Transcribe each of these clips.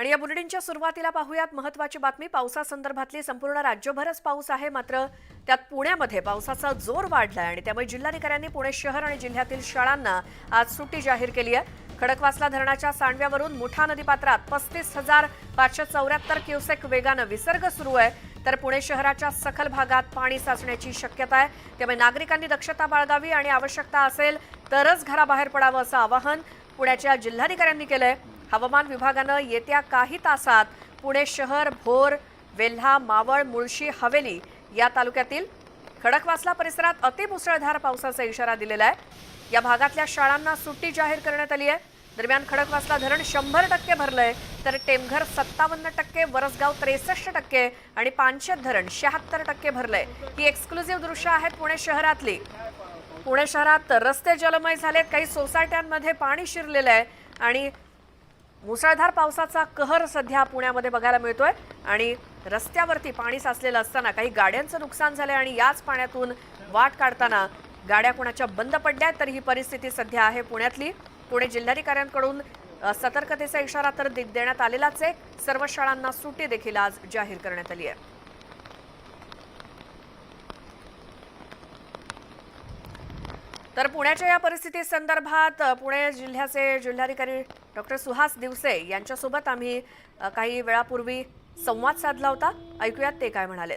आणि या बुलेटिनच्या सुरुवातीला पाहूयात महत्वाची बातमी. पावसासंदर्भातली संपूर्ण राज्यभरच पाऊस आहे मात्र त्यात पुण्यामध्ये पावसाचा जोर वाढलाय आणि त्यामुळे जिल्हाधिकाऱ्यांनी पुणे शहर आणि जिल्ह्यातील शाळांना आज सुट्टी जाहीर केली आहे. खडकवासला धरणाच्या सांडव्यावरून मुठा नदीपात्रात पस्तीस हजार पाचशे चौऱ्याहत्तर क्युसेक वेगानं विसर्ग सुरू आहे. तर पुणे शहराच्या सखल भागात पाणी साचण्याची शक्यता आहे. त्यामुळे नागरिकांनी दक्षता बाळगावी आणि आवश्यकता असेल तरच घराबाहेर पडावं असं आवाहन पुण्याच्या जिल्हाधिकाऱ्यांनी आहे हवामान विभागानं येत्या काही तासात पुणे शहर भोर वेल्हा मावळ मुळशी हवेली या तालुक्यातील खडकवासला परिसरात अतिमुसळधार पावसाचा इशारा दिलेला आहे. या भागातल्या शाळांना सुट्टी जाहीर करण्यात आली आहे. दरम्यान खडकवासला धरण शंभर टक्के भरलंय तर टेमघर सत्तावन्न टक्के वरसगाव त्रेसष्ट टक्के आणि पानशेत धरण शहात्तर टक्के भरलंय. ही एक्सक्लुझिव्ह दृश्य आहेत पुणे शहरातली. पुणे शहरात रस्ते जलमय झालेत काही सोसायट्यांमध्ये पाणी शिरलेलं आहे आणि मुसळधार पावसाचा कहर सध्या पुण्यामध्ये बघायला मिळतोय आणि रस्त्यावरती पाणी साचलेलं असताना काही गाड्यांचं नुकसान झालंय आणि याच पाण्यातून वाट काढताना गाड्या कुणाच्या बंद पडल्या तर ही परिस्थिती सध्या आहे पुण्यातली. पुणे जिल्हाधिकाऱ्यांकडून सतर्कतेचा इशारा तर देण्यात आलेलाच आहे. सर्व शाळांना सुटी देखील आज जाहीर करण्यात आली आहे. तर पुण्याच्या या परिस्थिती संदर्भात पुणे जिल्ह्याचे जिल्हाधिकारी डॉक्टर सुहास दिवसे यांच्यासोबत आम्ही काही वेळापूर्वी संवाद साधला होता. ऐकूयात ते काय म्हणाले.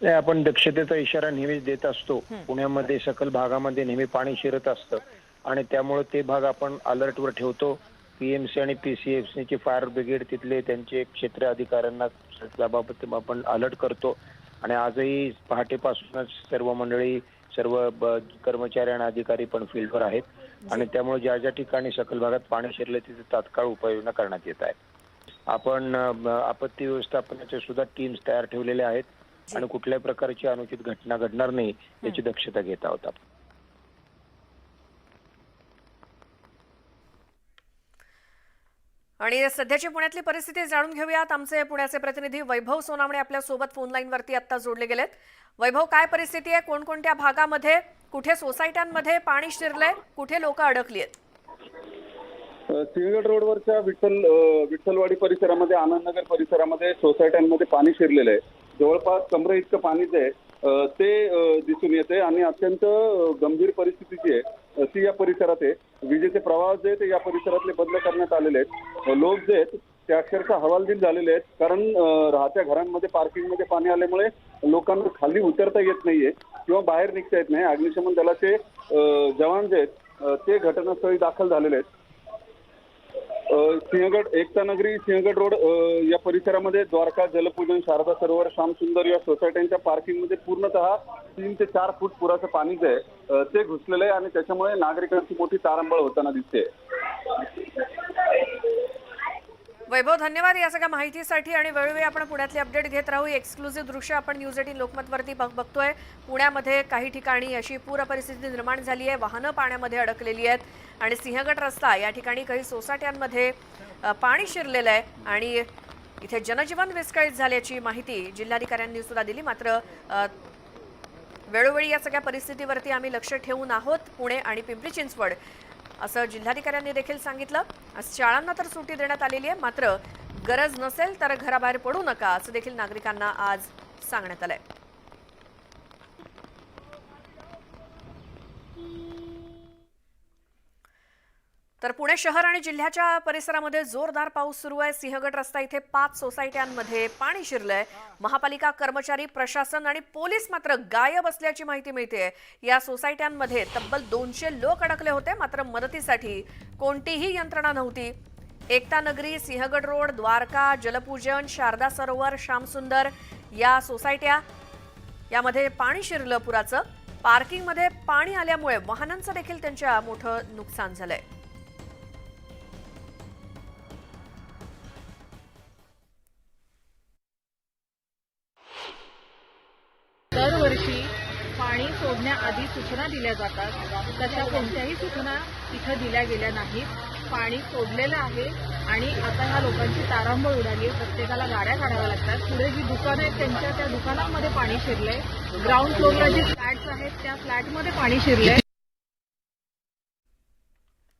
आपण दक्षतेचा इशारा नेहमीच देत असतो. पुण्यामध्ये सकल भागामध्ये नेहमी पाणी शिरत असतं. आणि त्यामुळे ते भाग आपण अलर्टवर ठेवतो. पीएमसी आणि पीसीएफसी ची फायर ब्रिगेड तिथले त्यांचे क्षेत्र अधिकाऱ्यांना त्याबाबत आपण अलर्ट करतो. आणि आजही पहाटेपासूनच सर्व मंडळी सर्व कर्मचारी आणि अधिकारी पण फील्डवर आहेत. आणि त्यामुळे ज्या ज्या ठिकाणी सकल भागात पाणी शिरले तिथे तात्काळ उपाययोजना करण्यात येत आहे. आपण आपत्ती व्यवस्थापनाच्या सुद्धा टीम्स तयार ठेवलेल्या आहेत आणि कुठल्याही प्रकारची अनुचित घटना घडणार नाही याची दक्षता घेत आहोत आपण. आणि सध्याची पुण्यातली परिस्थिती जाणून घेऊयात. आमचे पुण्याचे प्रतिनिधी वैभव सोनावणे आपल्यासोबत फोन लाईनवरती आता जोडले गेलेत. वैभव काय परिस्थिती आहे? कोणकोणत्या भागामध्ये कुठे सोसायट्यांमध्ये पाणी शिरलंय कुठे लोक अडकली आहेत सिंहगड रोडवरच्या विठ्ठल विठ्ठलवाडी परिसरामध्ये आनंदनगर परिसरामध्ये सोसायट्यांमध्ये पाणी शिरलेलं आहे जवळपास कमरे इतकं पाणी जे आहे ते दिसून येते आणि अत्यंत गंभीर परिस्थिती जी आहे ती या परिसरात आहे. विजेचे प्रवाह जे ते या परिसरातले बदल करण्यात आलेले आहेत. लोक जे आहेत ते अक्षरशः हवालदिल झालेले आहेत. कारण राहत्या घरांमध्ये पार्किंगमध्ये पाणी आल्यामुळे लोकांना खाली उतरता येत नाहीये. किंवा बाहेर निघता येत नाही. अग्निशमन दलाचे जवान जे आहेत ते घटनास्थळी दाखल झालेले आहेत. सिंहगड एकता नगरी सिंहगड रोड या परिसरामध्ये द्वारका जलपूजन शारदा सरोवर श्यामसुंदर या सोसायट्यांच्या पार्किंगमध्ये पूर्णतः तीन ते चार फूट पुराचं पाणी जे आहे ते घुसलेलं आहे आणि त्याच्यामुळे नागरिकांची मोठी तारंबळ होताना दिसते वैभव धन्यवाद या सगळ्या माहितीसाठी आणि वेळोवेळी आपण पुण्यातले अपडेट घेत राहू. एक्सक्लुझिव्ह दृश्य आपण न्यूज एटीन लोकमतवरती बघ- बघतोय. पुण्यामध्ये काही ठिकाणी अशी पूर परिस्थिती निर्माण झाली आहे. वाहनं पाण्यामध्ये अडकलेली आहेत आणि सिंहगड रस्ता या ठिकाणी काही सोसाट्यांमध्ये पाणी शिरलेलं आहे आणि इथे जनजीवन विस्कळीत झाल्याची माहिती जिल्हाधिकाऱ्यांनी सुद्धा दिली. मात्र वेळोवेळी या सगळ्या परिस्थितीवरती आम्ही लक्ष ठेवून आहोत. पुणे आणि पिंपरी चिंचवड. असं जिल्हाधिकाऱ्यांनी देखील सांगितलं. शाळांना तर सुट्टी देण्यात आलेली आहे मात्र गरज नसेल तर घराबाहेर पडू नका असं देखील नागरिकांना आज सांगण्यात आलंय. तर पुणे शहर आणि जिल्ह्याच्या परिसरामध्ये जोरदार पाऊस सुरू आहे. सिंहगड रस्ता इथे पाच सोसायट्यांमध्ये पाणी शिरलंय. महापालिका कर्मचारी प्रशासन आणि पोलीस मात्र गायब असल्याची माहिती मिळते या सोसायट्यांमध्ये तब्बल दोनशे लोक अडकले होते. मात्र मदतीसाठी कोणतीही यंत्रणा नव्हती. एकता नगरी सिंहगड रोड द्वारका जलपूजन शारदा सरोवर श्यामसुंदर या सोसायट्या यामध्ये पाणी शिरलं पुराचं. पार्किंगमध्ये पाणी आल्यामुळे वाहनांचं देखील त्यांच्या मोठं नुकसान झालंय. दरवर्षी पाणी सोडण्याआधी सूचना दिल्या जातात. तशा कोणत्याही सूचना इथं दिल्या गेल्या नाहीत. पाणी सोडलेलं आहे आणि आता ह्या लोकांची तारांबळ उडाली प्रत्येकाला गाड्या काढाव्या लागतात. पुढे जी दुकानं आहेत त्यांच्या त्या दुकानांमध्ये पाणी शिरलंय. ग्राउंड फ्लोअरला जे फ्लॅट्स आहेत त्या फ्लॅटमध्ये पाणी शिरलंय.